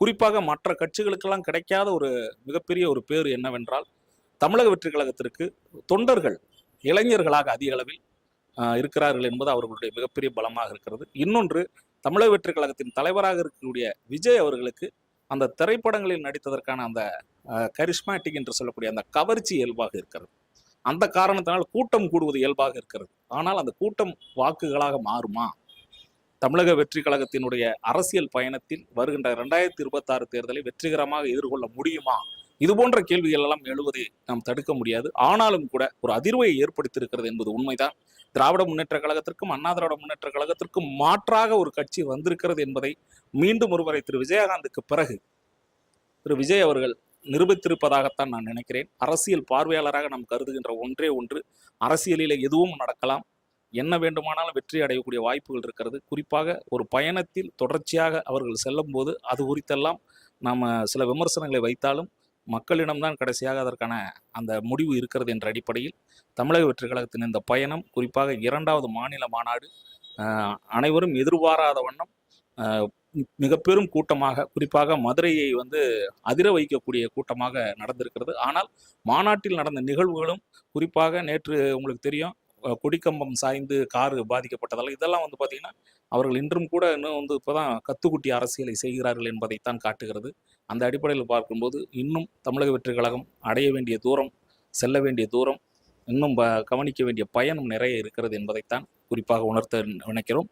குறிப்பாக மற்ற கட்சிகளுக்கெல்லாம் கிடைக்காத ஒரு மிகப்பெரிய ஒரு பேர் என்னவென்றால் தமிழக வெற்றி கழகத்திற்கு தொண்டர்கள் இளைஞர்களாக அதிக அளவில் இருக்கிறார்கள் என்பது அவர்களுடைய மிகப்பெரிய பலமாக இருக்கிறது. இன்னொன்று தமிழக வெற்றி கழகத்தின் தலைவராக இருக்கக்கூடிய விஜய் அவர்களுக்கு அந்த திரைப்படங்களில் நடித்ததற்கான அந்த கரிஷ்மேட்டிக் என்று சொல்லக்கூடிய அந்த கவர்ச்சி இயல்பாக இருக்கிறது. அந்த காரணத்தினால் கூட்டம் கூடுவது இயல்பாக இருக்கிறது. ஆனால் அந்த கூட்டம் வாக்குகளாக மாறுமா? தமிழக வெற்றி கழகத்தினுடைய அரசியல் பயணத்தில் வருகின்ற ரெண்டாயிரத்தி இருபத்தாறு தேர்தலை வெற்றிகரமாக எதிர்கொள்ள முடியுமா? இது போன்ற கேள்விகள் எல்லாம் எழுவதை நாம் தடுக்க முடியாது. ஆனாலும் கூட ஒரு அதிர்வை ஏற்படுத்தியிருக்கிறது என்பது உண்மைதான். திராவிட முன்னேற்ற கழகத்திற்கும் அண்ணா திராவிட முன்னேற்ற கழகத்திற்கும் மாற்றாக ஒரு கட்சி வந்திருக்கிறது என்பதை மீண்டும் ஒருவரை திரு. விஜயகாந்துக்கு பிறகு திரு. விஜய் அவர்கள் நிரூபித்திருப்பதாகத்தான் நான் நினைக்கிறேன். அரசியல் பார்வையாளராக நாம் கருதுகின்ற ஒன்றே ஒன்று. அரசியலில் எதுவும் நடக்கலாம். என்ன வேண்டுமானாலும் வெற்றி அடையக்கூடிய வாய்ப்புகள் இருக்கிறது. குறிப்பாக ஒரு பயணத்தில் தொடர்ச்சியாக அவர்கள் செல்லும் போது அது குறித்தெல்லாம் நாம் சில விமர்சனங்களை வைத்தாலும் மக்களிடம்தான் கடைசியாக அதற்கான அந்த முடிவு இருக்கிறது என்ற அடிப்படையில் தமிழக வெற்றி கழகத்தின் இந்த பயணம் குறிப்பாக இரண்டாவது மாநில மாநாடு அனைவரும் எதிர்பாராத வண்ணம் மிக பெரும் கூட்டமாக குறிப்பாக மதுரையை வந்து அதிர வைக்கக்கூடிய கூட்டமாக நடந்திருக்கிறது. ஆனால் மாநாட்டில் நடந்த நிகழ்வுகளும் குறிப்பாக நேற்று உங்களுக்கு தெரியும் கொடிக்கம்பம் சாய்ந்து காரு பாதிக்கப்பட்டதால் இதெல்லாம் வந்து பார்த்தீங்கன்னா அவர்கள் இன்றும் கூட இன்னும் வந்து இப்போ தான் கத்துக்குட்டி அரசியலை செய்கிறார்கள் என்பதைத்தான் காட்டுகிறது. அந்த அடிப்படையில் பார்க்கும்போது இன்னும் தமிழக வெற்றி கழகம் அடைய வேண்டிய தூரம் செல்ல வேண்டிய தூரம் இன்னும் ப- கவனிக்க வேண்டிய பயணம் நிறைய இருக்கிறது என்பதைத்தான் குறிப்பாக உணர்த்த நினைக்கிறோம்.